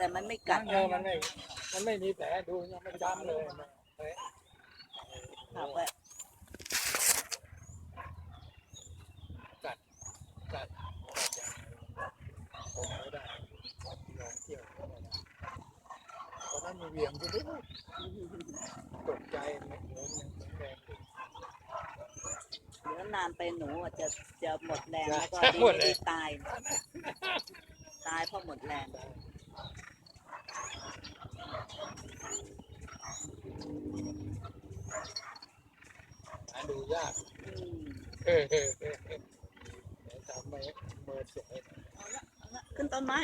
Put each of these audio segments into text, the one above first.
แต่มันไม่กักัดดเออมันไม่มันไม่มีแผลดูยังไม่ช้ำเลยมันเฮ้ยค่ะว่ากัดกัดผมไม่ได้ลองเที่ยวก็ไม่ได้ตอนนั้นมีเหวียงอยู่ด้วยตกใจมันเหมือนเหมือนแรงอยู่เดี๋ยวนานไปหนูอาจจะจะหมดแรงใช่แล้วก็ใช่ดีหมดไม่เลยดีตาย ตายเพราะหมดแรง หาดู ยากเออเออเออเออเดี๋ยวทำไมเมื่อสร็จแล้วเอาละเอาละขึ้นต้นไม้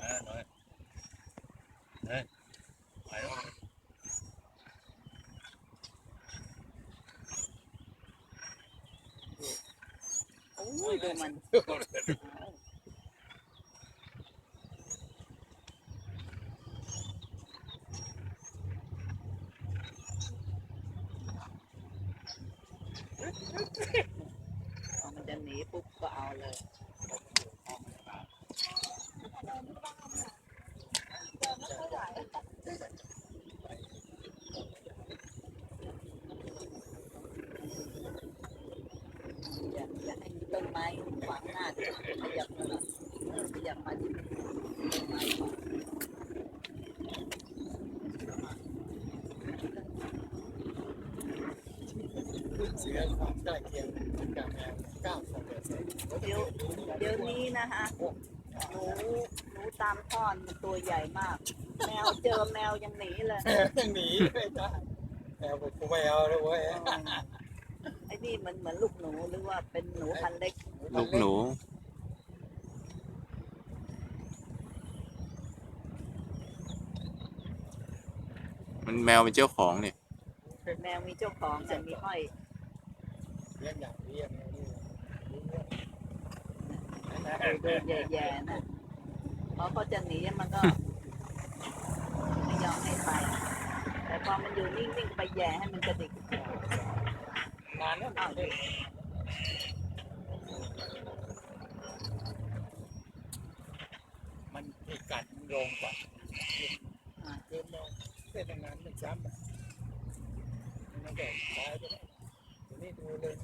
อ่าน้อยเฮ้ยไปแล้วโอ้ยดูมันเอา พอมันจะหนีปุ๊บ ก็เอาเลยอยากอยาให้มีต้นไม้ขวางหน้าด้วยขยับมาอยขยับมาที่ต้นไม้ขวางเสียความใกล้เคียงกับแมวเก้าสอร์ เซ็นต์เดี๋ยวเดี๋ยวนี้นะคะหนูหนูตามท่อนมันตัวใหญ่มาก แมวเจอแมวยังหนีเลยยังหนีไม่ได้แมวบอกกูไม่เอาแล้วเว้ยไอ้นี่มันเหมือนลูกหนูหรือว่าเป็นหนูพันธุ์เล็ก ลูกหนูมันแมวเป็นเจ้าของเนี่ยแมวมีเจ้าของแต่มีห้อยเลี้ยงอย่างเลี้ยงนี่รู้ เรื่องดูแย่ๆนะเพราะเขาจะหนีมันก็ ไม่ยอมให้ไป แต่พอมันอยู่นิ่งๆไปแย่ให้มันกระดิกนานแล้วนานเลยมันมีกัดโรงกว่าเกินมองเส้นงานมันช้ำอะมันก็ตายไปแล้วทีนี้ดูเลย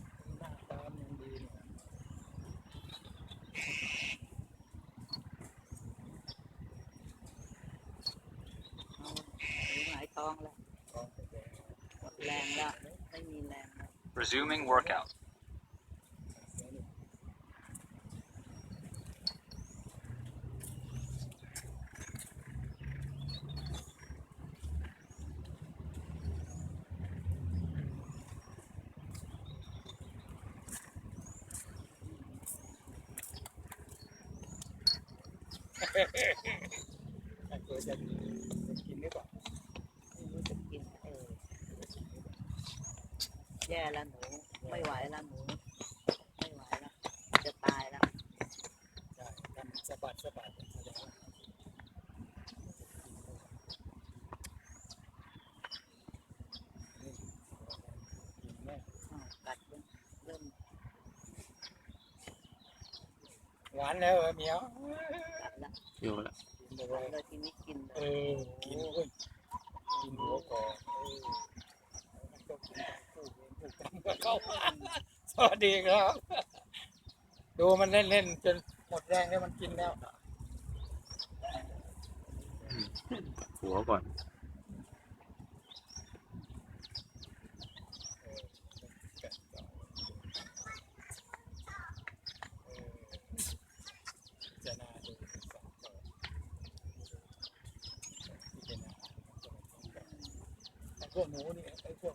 resuming workout. ถ้ แย่แล้วหนู ไม่ไหวแล้วหนู ไม่ไหวแล้วจะตายแล้วใช่ทำสะบัดสะบัดแสดงว่านี่กินแม่อ้าวกัดเริ่มเริ่มหวานแล้วเหรอเหมียวกัดแล้วอยู่ละกินเลกัดยเลยทีนี้กินเลเอยอกินเว้ยกินหัวก่อนเออมันก็กินคู่เวรคู่กรรมก็ เข้ามาสวัสดีครับ ดูมันเล่นเล่นๆจนหมดแรงแล้วมันกินแล้ว หัวก่อนเออแกะต่อเออจะน่าดูสองต่อพิจารณาไอ้พวกหนูนี่ไอ้พวก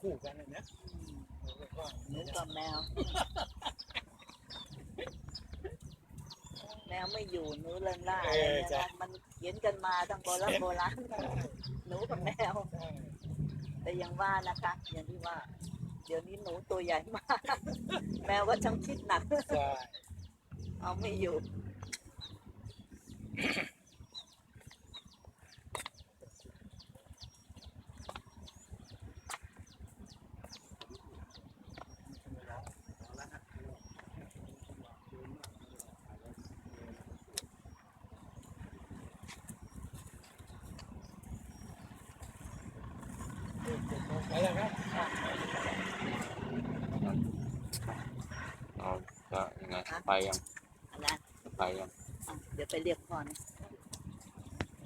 คู่กันเลยนะอืมเรียกว่าหนูกับแมว แมวไม่อยู่หนูเลินล่าอะไรเนี่ยนะมันเขียนกันมาตั้งโบราณโบราณหนูกับแมวใช่แต่ยังว่านะคะ อย่างที่ว่า เดี๋ยวนี้หนูตัวใหญ่มาก แมวก็ช่างคิดหนักใช่เอาไม่อยู่ ไปแล้วครับเอาจะยังไงไปยังอะไรไปยังอะเดี๋ยวไปเรียกพ่อนะ